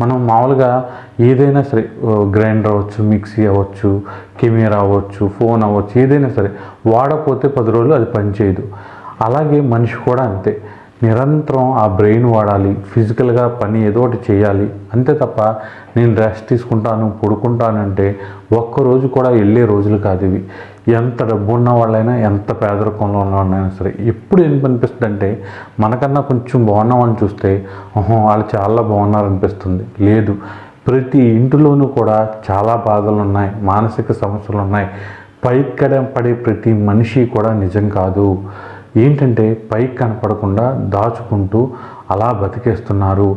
మనం మామూలుగా ఏదైనా సరే గ్రైండర్ అవ్వచ్చు మిక్సీ అవ్వచ్చు కెమెరా అవ్వచ్చు ఫోన్ అవ్వచ్చు ఏదైనా సరే వాడకపోతే పది రోజులు అది పనిచేయదు అలాగే మనిషి కూడా అంతే. నిరంతరం ఆ బ్రెయిన్ వాడాలి ఫిజికల్గా పని ఏదో ఒకటి చేయాలి. అంతే తప్ప నేను రెస్ట్ తీసుకుంటాను పడుకుంటానంటే ఒక్కరోజు కూడా వెళ్ళే రోజులు కాదు ఇవి. ఎంత డబ్బు ఉన్న వాళ్ళైనా ఎంత పేదరికంలో ఉన్న వాళ్ళైనా సరే ఎప్పుడు ఏం అనిపిస్తుంది అంటే మనకన్నా కొంచెం బాగున్నామని చూస్తే ఓహో వాళ్ళు చాలా బాగున్నారనిపిస్తుంది. లేదు ప్రతి ఇంటిలోనూ కూడా చాలా బాధలు ఉన్నాయి మానసిక సమస్యలు ఉన్నాయి పైకడ పడే ప్రతి మనిషి కూడా నిజం కాదు. ఏంటంటే పైకి కనపడకుండా దాచుకుంటూ అలా బతికేస్తున్నారు.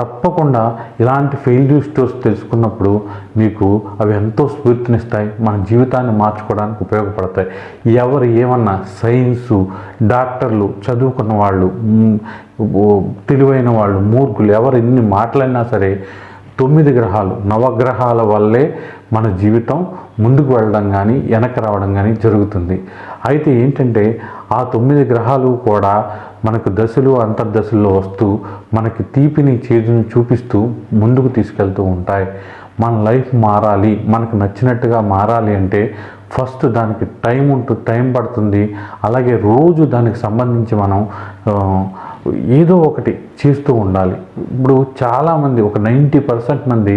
తప్పకుండా ఇలాంటి ఫెయిల్యూర్ స్టోర్స్ తెలుసుకున్నప్పుడు మీకు అవి ఎంతో స్ఫూర్తినిస్తాయి. మన జీవితాన్ని మార్చుకోవడానికి ఉపయోగపడతాయి. ఎవరు ఏమన్నా సైన్సు డాక్టర్లు చదువుకున్న వాళ్ళు తెలివైన వాళ్ళు మూర్ఖులు ఎవరు ఎన్ని మాట్లాడినా సరే తొమ్మిది గ్రహాలు నవగ్రహాల వల్లే మన జీవితం ముందుకు వెళ్ళడం కానీ వెనక్కి రావడం కానీ జరుగుతుంది. అయితే ఏంటంటే ఆ తొమ్మిది గ్రహాలు కూడా మనకు దశలు అంతర్దశల్లో వస్తూ మనకి తీపిని చేదుని చూపిస్తూ ముందుకు తీసుకెళ్తూ ఉంటాయి. మన లైఫ్ మారాలి మనకు నచ్చినట్టుగా మారాలి అంటే ఫస్ట్ దానికి టైం ఉంటుంది టైం పడుతుంది. అలాగే రోజు దానికి సంబంధించి మనం ఏదో ఒకటి చేస్తూ ఉండాలి. ఇప్పుడు చాలామంది ఒక నైంటీ పర్సెంట్ మంది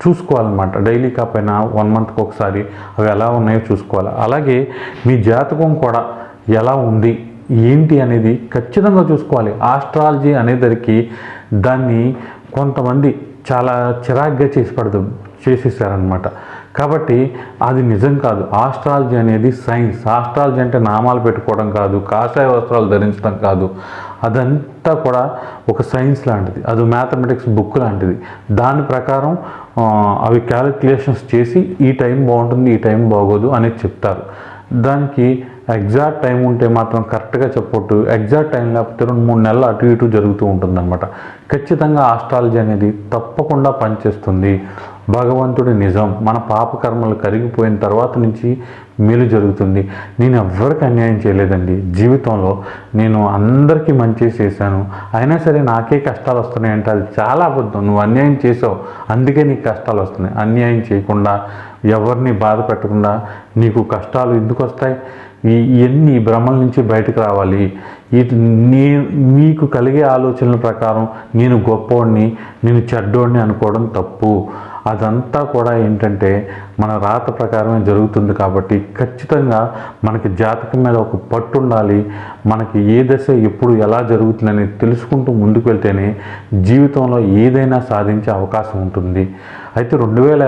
చూసుకోవాలన్నమాట. డైలీ కాకపోయినా వన్ మంత్కి ఒకసారి అవి ఎలా ఉన్నాయో చూసుకోవాలి. అలాగే మీ జాతకం కూడా ఎలా ఉంది ఏంటి అనేది ఖచ్చితంగా చూసుకోవాలి. ఆస్ట్రాలజీ అనేదరికి దాన్ని కొంతమంది చాలా చిరాగ్గా చేసి పడదు చేసేసారనమాట కాబట్టి అది నిజం కాదు. ఆస్ట్రాలజీ అనేది సైన్స్. ఆస్ట్రాలజీ అంటే నామాలు పెట్టుకోవడం కాదు కాషాయ వస్త్రాలు ధరించడం కాదు. అదంతా కూడా ఒక సైన్స్ లాంటిది. అది మ్యాథమెటిక్స్ బుక్ లాంటిది. దాని ప్రకారం అవి క్యాలిక్యులేషన్స్ చేసి ఈ టైం బాగుంటుంది ఈ టైం బాగోదు అనేది చెప్తారు. దానికి ఎగ్జాక్ట్ టైం ఉంటే మాత్రం కరెక్ట్గా చెప్పొట్టు ఎగ్జాక్ట్ టైం లేకపోతే రెండు మూడు నెలలు అటు ఇటు జరుగుతూ ఉంటుందన్నమాట. ఖచ్చితంగా ఆస్ట్రాలజీ అనేది తప్పకుండా పనిచేస్తుంది. భగవంతుడి నిజం. మన పాపకర్మలు కరిగిపోయిన తర్వాత నుంచి మేలు జరుగుతుంది. నేను ఎవ్వరికి అన్యాయం చేయలేదండి. జీవితంలో నేను అందరికీ మంచి చేశాను. అయినా సరే నాకే కష్టాలు వస్తున్నాయంటే అది చాలా అబద్ధం. నువ్వు అన్యాయం చేసావు. అందుకే నీకు కష్టాలు వస్తున్నాయి. అన్యాయం చేయకుండా ఎవరిని బాధ పెట్టకుండా నీకు కష్టాలు ఎందుకు వస్తాయి? ఈ ఇవన్నీ భ్రమల నుంచి బయటకు రావాలి. ఈ నీ మీకు కలిగే ఆలోచనల ప్రకారం నేను గొప్పవాడిని నేను చెడ్డోడిని అనుకోవడం తప్పు. అదంతా కూడా ఏంటంటే మన రాత ప్రకారమే జరుగుతుంది కాబట్టి ఖచ్చితంగా మనకి జాతకం మీద ఒక పట్టు ఉండాలి. మనకి ఏ దశ ఎప్పుడు ఎలా జరుగుతుందని తెలుసుకుంటూ ముందుకు వెళ్తేనే జీవితంలో ఏదైనా సాధించే అవకాశం ఉంటుంది. అయితే రెండు వేల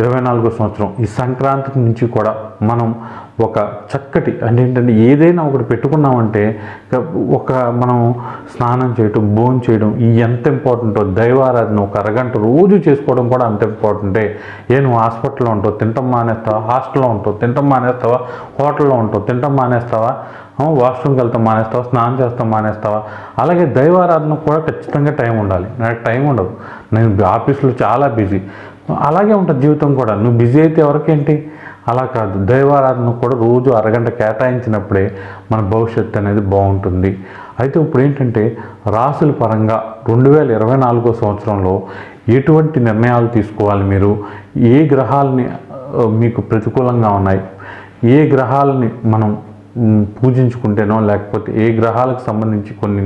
ఇరవై నాలుగో సంవత్సరం ఈ సంక్రాంతి నుంచి కూడా మనం ఒక చక్కటి అంటే ఏంటంటే ఏదైనా ఒకటి పెట్టుకున్నామంటే ఒక మనం స్నానం చేయటం భోజనం చేయడం ఈ ఎంత ఇంపార్టెంటో దైవారాధన ఒక అరగంట రోజు చేసుకోవడం కూడా అంత ఇంపార్టెంటే. ఏ నువ్వు హాస్పిటల్లో ఉంటావు తింటాం మానేస్తావా హాస్టల్లో ఉంటావు తింటాం మానేస్తావా హోటల్లో ఉంటావు తింటాం మానేస్తావా? వాష్రూమ్కి వెళ్తాం మానేస్తావా? స్నానం చేస్తాం మానేస్తావా? అలాగే దైవారాధన కూడా ఖచ్చితంగా టైం ఉండాలి. నాకు టైం ఉండదు. నేను ఆఫీస్లో చాలా బిజీ. అలాగే ఉంటుంది జీవితం కూడా. నువ్వు బిజీ అయితే ఎవరికేంటి? అలా కాదు. దైవారాధన కూడా రోజు అరగంట కేటాయించినప్పుడే మన భవిష్యత్తు అనేది బాగుంటుంది. అయితే ఇప్పుడు ఏంటంటే రాసుల పరంగా రెండు వేల ఇరవై నాలుగో సంవత్సరంలో ఎటువంటి నిర్ణయాలు తీసుకోవాలి మీరు? ఏ గ్రహాలని మీకు ప్రతికూలంగా ఉన్నాయి? ఏ గ్రహాలని మనం పూజించుకుంటేనో లేకపోతే ఏ గ్రహాలకు సంబంధించి కొన్ని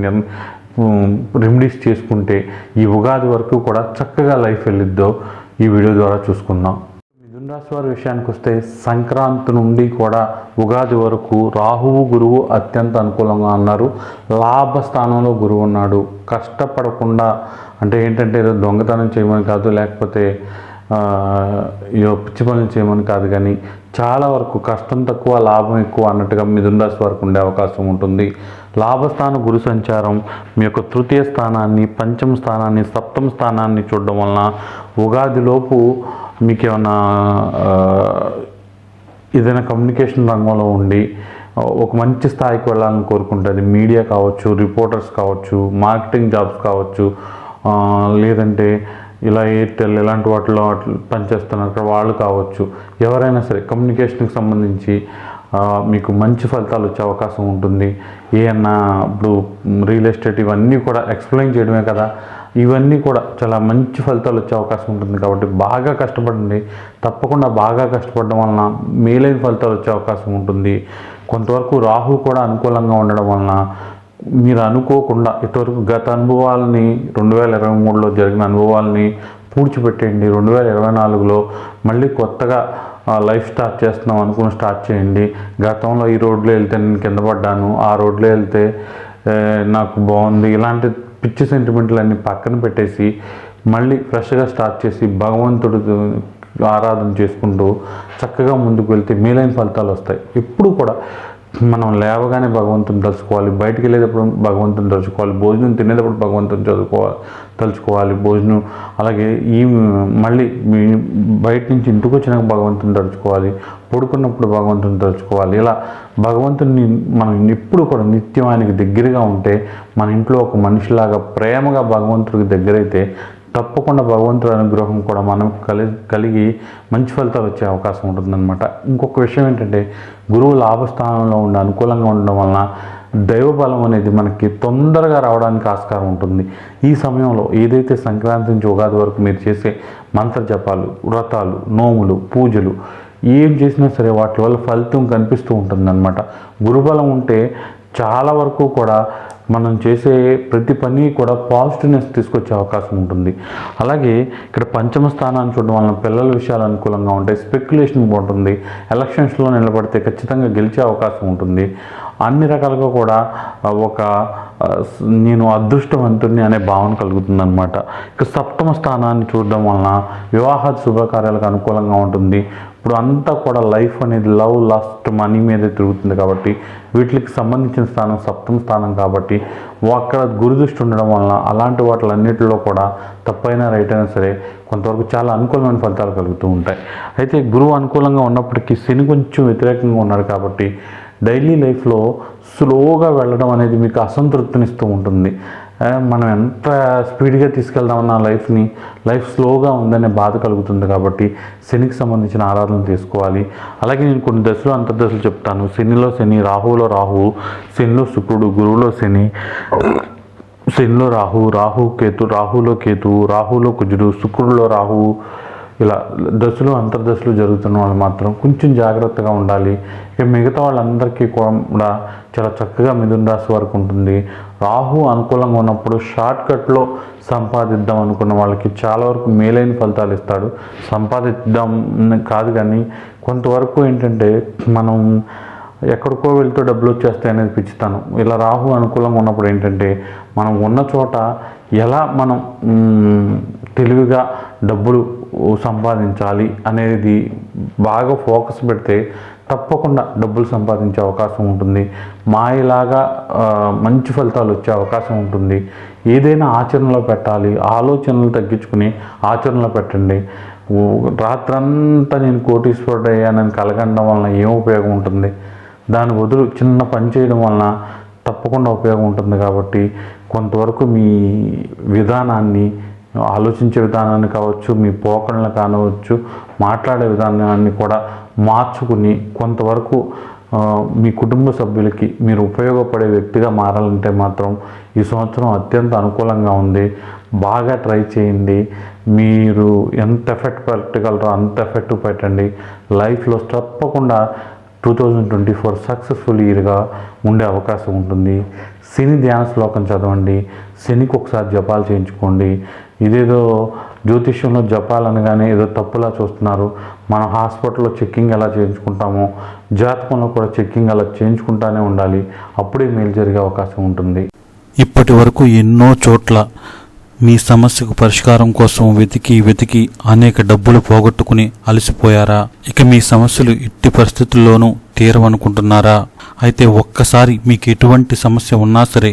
రెమెడీస్ చేసుకుంటే ఈ ఉగాది వరకు కూడా చక్కగా లైఫ్ వెళ్ళిద్దో ఈ వీడియో ద్వారా చూసుకుందాం. మిథున్ రాశి వారి విషయానికి వస్తే సంక్రాంతి నుండి కూడా ఉగాది వరకు రాహువు గురువు అత్యంత అనుకూలంగా ఉన్నారు లాభ స్థానంలో గురువు ఉన్నాడు. కష్టపడకుండా అంటే ఏంటంటే దొంగతనం చేయమని కాదు లేకపోతే పిచ్చి పనులు చేయమని కాదు కానీ చాలా వరకు కష్టం తక్కువ లాభం ఎక్కువ అన్నట్టుగా మిథున రాశి వరకు ఉండే అవకాశం ఉంటుంది. లాభస్థాన గురు సంచారం మీ యొక్క తృతీయ స్థానాన్ని పంచమ స్థానాన్ని సప్తమ స్థానాన్ని చూడడం వలన ఉగాదిలోపు మీకు ఏమైనా ఏదైనా కమ్యూనికేషన్ రంగంలో ఉండి ఒక మంచి స్థాయికి వెళ్ళాలని కోరుకుంటుంది. మీడియా కావచ్చు రిపోర్టర్స్ కావచ్చు మార్కెటింగ్ జాబ్స్ కావచ్చు లేదంటే ఇలా ఎయిర్టెల్ ఇలాంటి వాటిలో పనిచేస్తున్న పనిచేస్తున్నారు వాళ్ళు కావచ్చు. ఎవరైనా సరే కమ్యూనికేషన్కి సంబంధించి మీకు మంచి ఫలితాలు వచ్చే అవకాశం ఉంటుంది. ఏమన్నా ఇప్పుడు రియల్ ఎస్టేట్ ఇవన్నీ కూడా ఎక్స్ప్లెయిన్ చేయడమే కదా ఇవన్నీ కూడా చాలా మంచి ఫలితాలు వచ్చే అవకాశం ఉంటుంది కాబట్టి బాగా కష్టపడండి. తప్పకుండా బాగా కష్టపడడం వలన మేలైన ఫలితాలు వచ్చే అవకాశం ఉంటుంది. కొంతవరకు రాహు కూడా అనుకూలంగా ఉండడం వలన మీరు అనుకోకుండా ఇటువరకు గత అనుభవాలని రెండు వేల ఇరవై మూడులో జరిగిన అనుభవాలని పూడ్చిపెట్టేయండి. రెండు వేల ఇరవై నాలుగులో మళ్ళీ కొత్తగా ఆ, లైఫ్ స్టార్ట్ చేస్తున్నాం అనుకుని స్టార్ట్ చేయండి. గతంలో ఈ రోడ్లో వెళ్తే నేను కింద పడ్డాను ఆ రోడ్లో వెళ్తే నాకు బాగుంది ఇలాంటి పిచ్చి సెంటిమెంట్లన్నీ పక్కన పెట్టేసి మళ్ళీ ఫ్రెష్గా స్టార్ట్ చేసి భగవంతుడు ఆరాధన చేసుకుంటూ చక్కగా ముందుకు వెళ్తే మేలైన ఫలితాలు వస్తాయి. ఎప్పుడు కూడా మనం లేవగానే భగవంతుని తలుచుకోవాలి బయటికి వెళ్ళేటప్పుడు భగవంతుని తలుచుకోవాలి భోజనం తినేటప్పుడు భగవంతుని చదువుకోవాలి తలుచుకోవాలి భోజనం అలాగే ఈ మళ్ళీ బయట నుంచి ఇంటికి వచ్చినాక భగవంతుని తలుచుకోవాలి పడుకున్నప్పుడు భగవంతుని తలుచుకోవాలి. ఇలా భగవంతుని మనం ఎప్పుడు కూడా నిత్యం ఆయనకి దగ్గరగా ఉంటే మన ఇంట్లో ఒక మనిషిలాగా ప్రేమగా భగవంతుడికి దగ్గరైతే తప్పకుండా భగవంతుడి అనుగ్రహం కూడా మనం కలి కలిగి మంచి ఫలితాలు వచ్చే అవకాశం ఉంటుందన్నమాట. ఇంకొక విషయం ఏంటంటే గురువు లాభస్థానంలో ఉండి అనుకూలంగా ఉండడం వలన దైవబలం అనేది మనకి తొందరగా రావడానికి ఆస్కారం ఉంటుంది. ఈ సమయంలో ఏదైతే సంక్రాంతి నుంచి ఉగాది వరకు మీరు చేసే మంత్ర జపాలు వ్రతాలు నోములు పూజలు ఏం చేసినా సరే వాటి వల్ల ఫలితం కనిపిస్తూ ఉంటుందన్నమాట. గురుబలం ఉంటే చాలా వరకు కూడా మనం చేసే ప్రతి పని కూడా పాజిటివ్నెస్ తీసుకొచ్చే అవకాశం ఉంటుంది. అలాగే ఇక్కడ పంచమ స్థానాన్ని చూడడం వలన పిల్లల విషయాలు అనుకూలంగా ఉంటాయి. స్పెక్యులేషన్ బాగుంటుంది. ఎలక్షన్స్లో నిలబడితే ఖచ్చితంగా గెలిచే అవకాశం ఉంటుంది. అన్ని రకాలుగా కూడా ఒక నేను అదృష్టవంతుడిని అనే భావన కలుగుతుంది అనమాట ఇక సప్తమ స్థానాన్ని చూడడం వలన వివాహ శుభకార్యాలకు అనుకూలంగా ఉంటుంది. ఇప్పుడు అంతా కూడా లైఫ్ అనేది లవ్ లాస్ట్ మనీ మీదే తిరుగుతుంది కాబట్టి వీటికి సంబంధించిన స్థానం సప్తమ స్థానం కాబట్టి అక్కడ గురుదృష్టి ఉండడం వలన అలాంటి వాటిలన్నిటిలో కూడా తప్పైనా రైట్ అయినా సరే కొంతవరకు చాలా అనుకూలమైన ఫలితాలు కలుగుతూ ఉంటాయి. అయితే గురువు అనుకూలంగా ఉన్నప్పటికీ శని కొంచెం వ్యతిరేకంగా ఉన్నాడు కాబట్టి డైలీ లైఫ్లో స్లోగా వెళ్ళడం అనేది మీకు అసంతృప్తినిస్తూ ఉంటుంది. మనం ఎంత స్పీడ్గా తీసుకెళ్దామన్న లైఫ్ని లైఫ్ స్లోగా ఉందనే బాధ కలుగుతుంది కాబట్టి శనికి సంబంధించిన ఆరాధన తీసుకోవాలి. అలాగే నేను కొన్ని దశలు అంతర్దశలు చెప్తాను. శనిలో శని రాహువులో రాహువు శనిలో శుక్రుడు గురువులో శని శనిలో రాహు రాహు కేతు రాహులో కేతు రాహులో కుజుడు శుక్రుడిలో రాహువు ఇలా దశలు అంతర్దశలు జరుగుతున్న వాళ్ళు మాత్రం కొంచెం జాగ్రత్తగా ఉండాలి. ఇక మిగతా వాళ్ళందరికీ కూడా చాలా చక్కగా మిథున రాశి వరకు ఉంటుంది. రాహు అనుకూలంగా ఉన్నప్పుడు షార్ట్ కట్లో సంపాదిద్దాం అనుకున్న వాళ్ళకి చాలా వరకు మేలైన ఫలితాలు ఇస్తాడు. సంపాదిద్దాం కాదు కానీ కొంతవరకు ఏంటంటే మనం ఎక్కడికో వెళ్తూ డబ్బులు వచ్చేస్తాయి అనేది పిచ్చితాను. ఇలా రాహు అనుకూలంగా ఉన్నప్పుడు ఏంటంటే మనం ఉన్న చోట ఎలా మనం తెలివిగా డబ్బులు సంపాదించాలి అనేది బాగా ఫోకస్ పెడితే తప్పకుండా డబ్బులు సంపాదించే అవకాశం ఉంటుంది. మాయలాగా మంచి ఫలితాలు వచ్చే అవకాశం ఉంటుంది. ఏదైనా ఆచరణలో పెట్టాలి. ఆలోచనలు తగ్గించుకుని ఆచరణలో పెట్టండి. రాత్రంతా నేను కోటీశ్వరుడు అయ్యానని కలగండం వలన ఏం ఉపయోగం ఉంటుంది? దాని బదులు చిన్న పని చేయడం వలన తప్పకుండా ఉపయోగం ఉంటుంది కాబట్టి కొంతవరకు మీ విధానాన్ని ఆలోచించే విధానాన్ని కావచ్చు మీ పోకడలను కానవచ్చు మాట్లాడే విధానాన్ని కూడా మార్చుకుని కొంతవరకు మీ కుటుంబ సభ్యులకి మీరు ఉపయోగపడే వ్యక్తిగా మారాలంటే మాత్రం ఈ సంవత్సరం అత్యంత అనుకూలంగా ఉంది. బాగా ట్రై చేయండి. మీరు ఎంత ఎఫెక్ట్ పెట్టగలరో అంత ఎఫెక్ట్ పెట్టండి. లైఫ్లో తప్పకుండా two thousand twenty four successful ఇయర్గా ఉండే అవకాశం ఉంటుంది. శని ధ్యాన శ్లోకం చదవండి. శనికి ఒకసారి జపాలు చేయించుకోండి. ఇదేదో జ్యోతిష్యంలో జపాలని కానీ ఏదో తప్పులా చూస్తున్నారు. మన హాస్పిటల్లో చెక్కింగ్ ఎలా చేయించుకుంటామో జాతకంలో కూడా చెక్కింగ్ అలా చేయించుకుంటానే ఉండాలి. అప్పుడే మేలు జరిగే అవకాశం ఉంటుంది. ఇప్పటి వరకు ఎన్నో చోట్ల మీ సమస్యకు పరిష్కారం కోసం వెతికి వెతికి అనేక డబ్బులు పోగొట్టుకుని అలసిపోయారా? ఇక మీ సమస్యలు ఎట్టి పరిస్థితుల్లోనూ తీరవనుకుంటున్నారా? అయితే ఒక్కసారి మీకు ఎటువంటి సమస్య ఉన్నా సరే